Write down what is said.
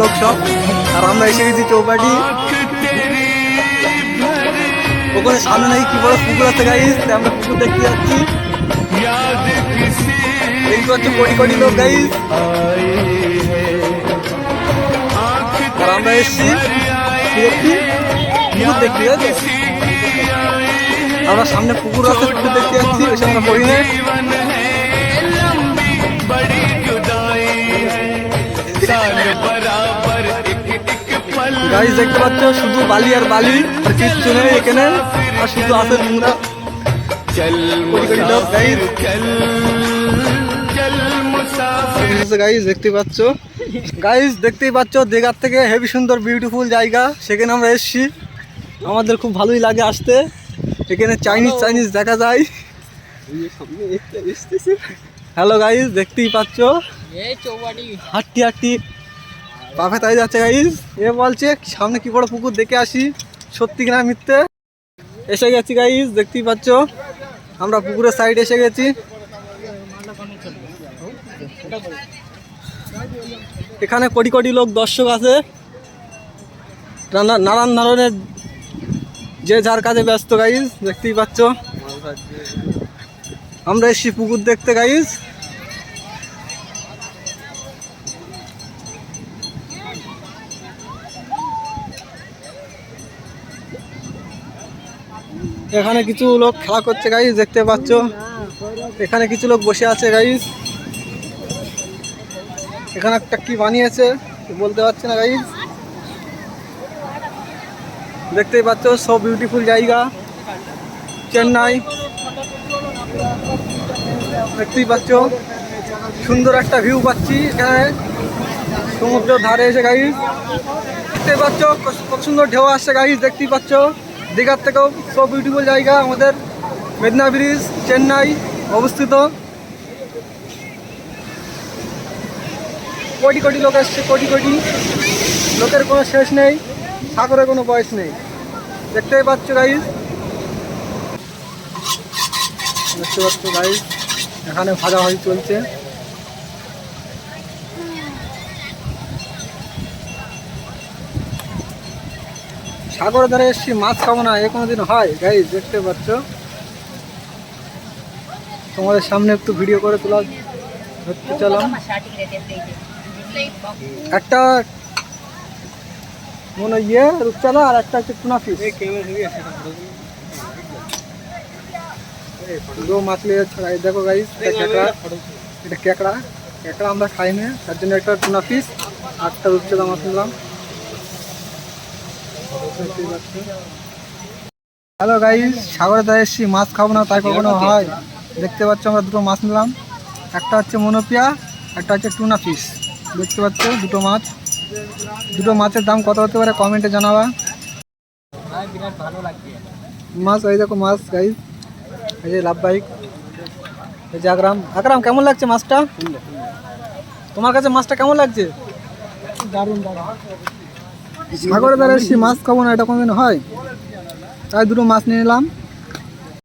লোক সব। আর আমরা এসে গেছি চৌপাটি। ওখানে সামনে নাকি কি বড় পুকুর আছে গাইস আমরা পুকুর দেখতে যাচ্ছি। দেখতে পাচ্ছ কোটি কোটি লোক গাইস আর আমরা এসছি। পুকুর দেখতে যাচ্ছি। আমরা সামনে পুকুর আছে দেখতে যাচ্ছি, ওই সামনে পড়ি গাইস দেখতে পাচ্ছ শুধু বালি আর বালি আর কিচ্ছু নেই এখানে আর শুধু আছে নোংরা গাইস দেখতে পাচ্ছ? গাইস দেখতেই পাচ্ছ দেগার থেকে হেভি সুন্দর বিউটিফুল জায়গা। সেখানে আমরা এসছি। আমাদের খুব ভালোই লাগে আসতে। এখানে চাইনিজ চাইনিজ দেখা যায়। হ্যালো গাইস দেখতেই পাচ্ছ। হাট্টি হাট্টি পাখা তাই যাচ্ছে গাইস এ বলছে, সামনে কি বড় পুকুর দেখে আসি। সত্যি কিনা মিথ্যে? এসে গেছি গাইস দেখতেই পাচ্ছ। আমরা পুকুরের সাইড এসে গেছি। এখানে কোটি কোটি লোক, দর্শক আছে। নানা- নানান ধরনের যে যার কাজে ব্যস্ত গাইজ দেখতেই পাচ্ছ। আমরা এসছি পুকুর দেখতে গাইজ এখানে কিছু লোক খেলা করছে গাইজ দেখতে পাচ্ছ? এখানে কিছু লোক বসে আছে গাইজ এখানে একটা কি বানিয়েছে, বলতে পারছি না গাইজ দেখতেই পাচ্ছ সব বিউটিফুল জায়গা। চেন্নাই। দেখতেই পাচ্ছ, সুন্দর একটা ভিউ পাচ্ছি এখানে। সমুদ্রের ধারে এসে গাইজ দেখতেই পাচ্ছ, কত- সুন্দর ঢেউ আসছে গাইজ দেখতেই পাচ্ছ। দীঘার থেকেও সব বিউটিফুল জায়গা আমাদের মেদিনা ব্রিজ চেন্নাই অবস্থিত। কোটি কোটি লোক আসছে, কোটি কোটি। লোকের কোনো শেষ নেই সাগরের কোনো বয়স নেই। দেখতেই পাচ্ছ গাইজ দেখতে পাচ্ছ গাইজ এখানে ভাজা ভাজি চলছে। সাগরের ধারে এসছি মাছ খাব না এ কোনোদিন হয়? গাই দেখতে পাচ্ছ? তোমাদের সামনে একটু ভিডিও করে তোলা ধরতে চালাম। একটা মনে ইয়ে রূপচালা আর একটা হচ্ছে টুনা ফিস দু মাছলি হচ্ছে গাইস দেখো গাইস এটা কেকড়া এটা কেকড়া আমরা খাই না তার জন্য একটা টুনা ফিস আর একটা রূপচাঁদা মাছ নিলাম। হ্যালো গাই সাগরে তাই এসছি মাছ খাব না তাই কখনো হয়? দেখতে পাচ্ছ আমরা দুটো মাছ নিলাম। একটা হচ্ছে মনোপিয়া একটা হচ্ছে টুনা ফিস দেখতে পাচ্ছ দুটো মাছ। দুটো মাছের দাম কত হতে পারে কমেন্টে জানাবা। মাছ এই দেখো মাছ গাইস। এই যে লাভ বাইক এই যে আকরাম। আকরাম কেমন লাগছে মাছটা? তোমার কাছে মাছটা কেমন লাগছে? দারুণ দারুণ। সাগরে দ্বারা মাছ খাব না এটা কোনোদিন হয়? তাই দুটো মাছ নিয়ে নিলাম